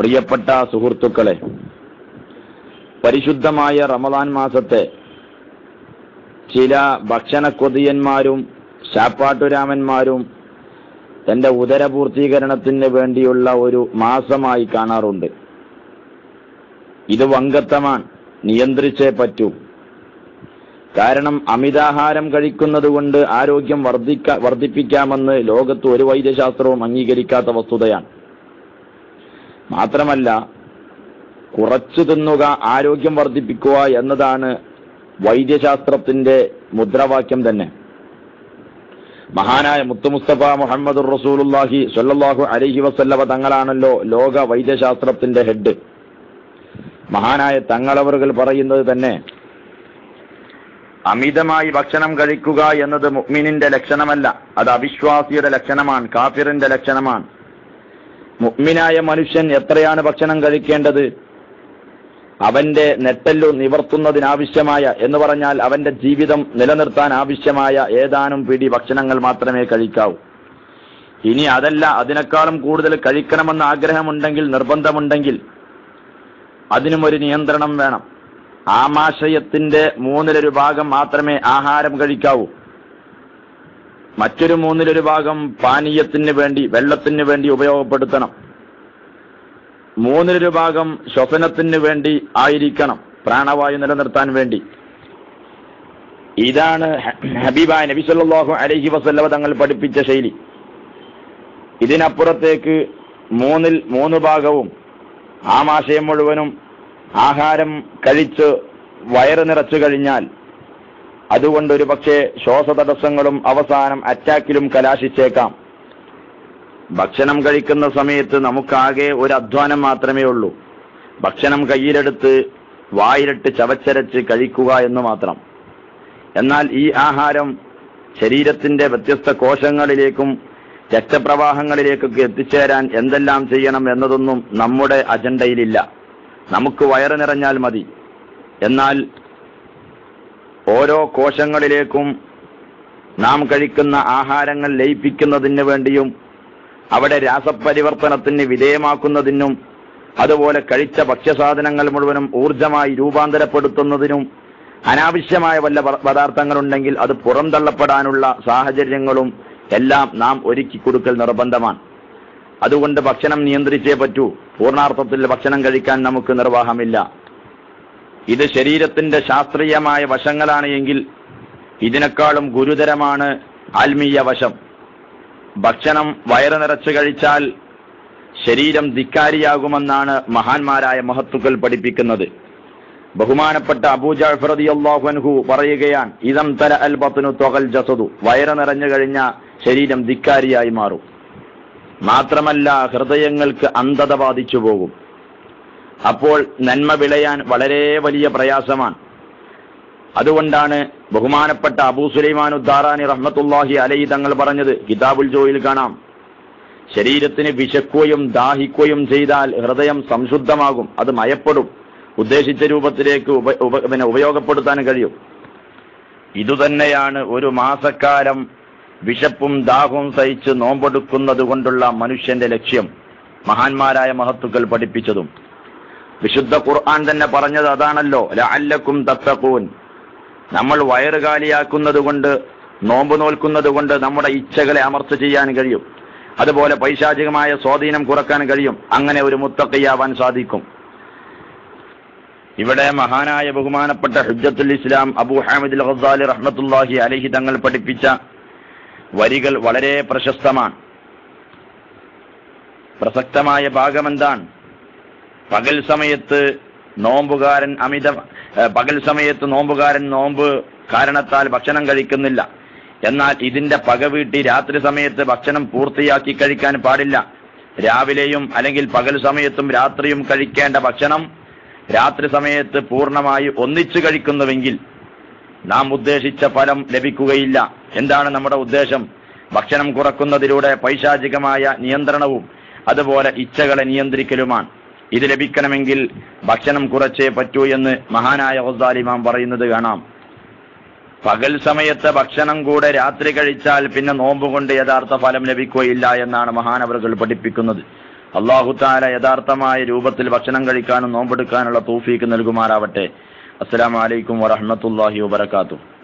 പ്രിയപ്പെട്ട സുഹൃത്തുക്കളെ പരിശുദ്ധമായ റമദാൻ മാസത്തെ ചില ഭക്ഷണക്കൊതിയന്മാരും ശാപ്പാട്ടുരാമന്മാരും തന്റെ ഉദരപൂർത്തീകരണത്തിന് വേണ്ടിയുള്ള ഒരു മാസമായി കാണാറുണ്ട്. ഇത് വങ്കത്തമാണ് നിയന്ത്രിച്ചേ പറ്റൂ. കാരണം അമിതാഹാരം കഴിക്കുന്നത് കൊണ്ട് ആരോഗ്യം വർദ്ധിക്ക വർദ്ധിപ്പിക്കാമെന്ന് ലോകത്ത് ഒരു വൈദ്യശാസ്ത്രവും അംഗീകരിക്കാത്ത വസ്തുതയാണ്. മാത്രമല്ല കുറച്ചു തിന്നുക ആരോഗ്യം വർദ്ധിപ്പിക്കുക എന്നതാണ് വൈദ്യശാസ്ത്രത്തിന്റെ മുദ്രാവാക്യം തന്നെ. മഹാനായ മുത്തു മുസ്തഫ മുഹമ്മദ് റസൂലുല്ലാഹി സ്വല്ലല്ലാഹു അലഹി വസല്ലവ തങ്ങളാണല്ലോ ലോക വൈദ്യശാസ്ത്രത്തിന്റെ ഹെഡ്. മഹാനായ തങ്ങളവറുകൾ പറയുന്നത് തന്നെ അമിതമായി ഭക്ഷണം കഴിക്കുക എന്നത് മുഅ്മിനിന്റെ ലക്ഷണമല്ല അത് അവിശ്വാസിയുടെ ലക്ഷണമാണ് കാഫിറിന്റെ ലക്ഷണമാണ്. മുഅ്മിനായ മനുഷ്യൻ എത്രയാണ് ഭക്ഷണം കഴിക്കേണ്ടത്? അവന്റെ നെട്ടല്ലു നിവർത്തുന്നതിനാവശ്യമായ എന്ന് പറഞ്ഞാൽ അവന്റെ ജീവിതം നിലനിർത്താൻ ആവശ്യമായ ഏതാനും പിടി ഭക്ഷണങ്ങൾ മാത്രമേ കഴിക്കാവൂ. ഇനി അതല്ല അതിനേക്കാളും കൂടുതൽ കഴിക്കണമെന്ന് ആഗ്രഹമുണ്ടെങ്കിൽ നിർബന്ധമുണ്ടെങ്കിൽ അതിനും ഒരു നിയന്ത്രണം വേണം. ആമാശയത്തിന്റെ മൂന്നിലൊരു ഭാഗം മാത്രമേ ആഹാരം കഴിക്കാവൂ. മറ്റൊരു മൂന്നിലൊരു ഭാഗം പാനീയത്തിന് വേണ്ടി വെള്ളത്തിന് വേണ്ടി ഉപയോഗപ്പെടുത്തണം. മൂന്നിലൊരു ഭാഗം ശ്വസനത്തിന് വേണ്ടി ആയിരിക്കണം പ്രാണവായു നിലനിർത്താൻ വേണ്ടി. ഇതാണ് ഹബീബായ നബി സല്ലല്ലാഹു അലൈഹി വസല്ലമ തങ്ങൾ പഠിപ്പിച്ച ശൈലി. ഇതിനപ്പുറത്തേക്ക് മൂന്നിൽ മൂന്ന് ഭാഗവും ആമാശയം മുഴുവനും ആഹാരം കഴിച്ച് വയറ് നിറച്ചു കഴിഞ്ഞാൽ അതുകൊണ്ട് ഒരു പക്ഷേ ശ്വാസതടസ്സങ്ങളും അവസാനം അറ്റാക്കിലും കലാശിച്ചേക്കാം. ഭക്ഷണം കഴിക്കുന്ന സമയത്ത് നമുക്കാകെ ഒരു അധ്വാനം മാത്രമേ ഉള്ളൂ. ഭക്ഷണം കയ്യിലെടുത്ത് വായിലിട്ട് ചവച്ചരച്ച് കഴിക്കുക എന്ന് മാത്രം. എന്നാൽ ഈ ആഹാരം ശരീരത്തിന്റെ വ്യത്യസ്ത കോശങ്ങളിലേക്കും രക്തപ്രവാഹങ്ങളിലേക്കൊക്കെ എത്തിച്ചേരാൻ എന്തെല്ലാം ചെയ്യണം എന്നതൊന്നും നമ്മുടെ അജണ്ടയിലില്ല. നമുക്ക് വയറ് നിറഞ്ഞാൽ മതി. എന്നാൽ ഓരോ കോശങ്ങളിലേക്കും നാം കഴിക്കുന്ന ആഹാരങ്ങൾ ലയിപ്പിക്കുന്നതിന് വേണ്ടിയും അവിടെ രാസപരിവർത്തനത്തിന് വിധേയമാക്കുന്നതിനും അതുപോലെ കഴിച്ച ഭക്ഷ്യസാധനങ്ങൾ മുഴുവനും ഊർജമായി രൂപാന്തരപ്പെടുത്തുന്നതിനും അനാവശ്യമായ വല്ല പദാർത്ഥങ്ങളുണ്ടെങ്കിൽ അത് പുറന്തള്ളപ്പെടാനുള്ള സാഹചര്യങ്ങളും എല്ലാം നാം ഒരുക്കി കൊടുക്കൽ നിർബന്ധമാണ്. അതുകൊണ്ട് ഭക്ഷണം നിയന്ത്രിച്ചേ പറ്റൂ. പൂർണാർത്ഥത്തിൽ ഭക്ഷണം കഴിക്കാൻ നമുക്ക് നിർവാഹമില്ല. ഇത് ശരീരത്തിന്റെ ശാസ്ത്രീയമായ വശങ്ങളാണ് എങ്കിൽ ഇതിനേക്കാളും ഗുരുതരമാണ് ആത്മീയ വശം. ഭക്ഷണം വയറ് നിറച്ചു കഴിച്ചാൽ ശരീരം ധിക്കാരിയാകുമെന്നാണ് മഹാന്മാരായ മഹത്തുക്കൾ പഠിപ്പിക്കുന്നത്. ബഹുമാനപ്പെട്ട അബൂജാഫർ റളിയല്ലാഹു അൻഹു പറയുകയാണ് ഇതം തല അൽ ബത്നു ത്വഗൽ ജസദു. വയറ് നിറഞ്ഞു കഴിഞ്ഞ ശരീരം ധിക്കാരിയായി മാറും. മാത്രമല്ല ഹൃദയങ്ങൾക്ക് അന്ധത ബാധിച്ചു പോകും. അപ്പോൾ നന്മ വിളയാൻ വളരെ വലിയ പ്രയാസമാണ്. അതുകൊണ്ടാണ് ബഹുമാനപ്പെട്ട അബൂ സുലൈമാൻ ഉദ്ദാറാനി റഹ്മത്തുല്ലാഹി അലൈ തങ്ങൾ പറഞ്ഞത് കിതാബുൽ ജോയിൽ കാണാം. ശരീരത്തിന് വിശക്കുകയും ദാഹിക്കുകയും ചെയ്താൽ ഹൃദയം സംശുദ്ധമാകും അത് മയപ്പെടും. ഉദ്ദേശിച്ച രൂപത്തിലേക്ക് പിന്നെ ഉപയോഗപ്പെടുത്താൻ കഴിയും. ഇതുതന്നെയാണ് ഒരു മാസക്കാലം വിശപ്പും ദാഹവും സഹിച്ച് നോമ്പെടുക്കുന്നത് കൊണ്ടുള്ള മനുഷ്യന്റെ ലക്ഷ്യം മഹാന്മാരായ മഹത്തുക്കൾ പഠിപ്പിച്ചതും. വിശുദ്ധ ഖുർആൻ തന്നെ പറഞ്ഞത് അതാണല്ലോ ലഅല്ലക്കും തത്തഖൂൻ. നമ്മൾ വയറ് കാലിയാക്കുന്നത് കൊണ്ട് നോമ്പ് നോൽക്കുന്നത് കൊണ്ട് നമ്മുടെ ഇച്ഛകളെ അമർച്ച ചെയ്യാൻ കഴിയും. അതുപോലെ പൈശാചികമായ സ്വാധീനം കുറയ്ക്കാൻ കഴിയും. അങ്ങനെ ഒരു മുത്തക്കയ്യാവാൻ സാധിക്കും. ഇവിടെ മഹാനായ ബഹുമാനപ്പെട്ട ഹുജ്ജത്തുൽ ഇസ്ലാം അബു ഹാമിദ് ഖസാലി റഹ്മത്തുല്ലാഹി അലഹി തങ്ങൾ പഠിപ്പിച്ച വരികൾ വളരെ പ്രശസ്തമാണ്. പ്രസക്തമായ ഭാഗം എന്താണ് പകൽ സമയത്ത് നോമ്പുകാരൻ അമിത പകൽ സമയത്ത് നോമ്പുകാരൻ നോമ്പ് കാരണത്താൽ ഭക്ഷണം കഴിക്കുന്നില്ല. എന്നാൽ ഇതിന്റെ പക വീട്ടി രാത്രി സമയത്ത് ഭക്ഷണം പൂർത്തിയാക്കി കഴിക്കാൻ പാടില്ല. രാവിലെയും അല്ലെങ്കിൽ പകൽ സമയത്തും രാത്രിയും കഴിക്കേണ്ട ഭക്ഷണം രാത്രി സമയത്ത് പൂർണമായി ഒന്നിച്ചു കഴിക്കുന്നുവെങ്കിൽ നാം ഉദ്ദേശിച്ച ഫലം ലഭിക്കുകയില്ല. എന്താണ് നമ്മുടെ ഉദ്ദേശം? ഭക്ഷണം കുറക്കുന്നതിലൂടെ പൈശാചികമായ നിയന്ത്രണവും അതുപോലെ ഇച്ഛകളെ നിയന്ത്രിക്കലുമാണ്. ഇത് ലഭിക്കണമെങ്കിൽ ഭക്ഷണം കുറച്ചേ പറ്റൂ എന്ന് മഹാനായ ഹുസാലിമാം പറയുന്നത് കാണാം. പകൽ സമയത്ത് ഭക്ഷണം കൂടെ രാത്രി കഴിച്ചാൽ പിന്നെ നോമ്പ് കൊണ്ട് യഥാർത്ഥ ഫലം ലഭിക്കുകയില്ല എന്നാണ് മഹാനവറുകൾ പഠിപ്പിക്കുന്നത്. അള്ളാഹു താല യഥാർത്ഥമായ രൂപത്തിൽ ഭക്ഷണം കഴിക്കാനും നോമ്പെടുക്കാനുള്ള തൂഫീക്ക് നൽകുമാറാവട്ടെ. അസ്സലാമു അലൈക്കും വറഹ്മത്തുള്ളാഹി വബറകാതുഹു.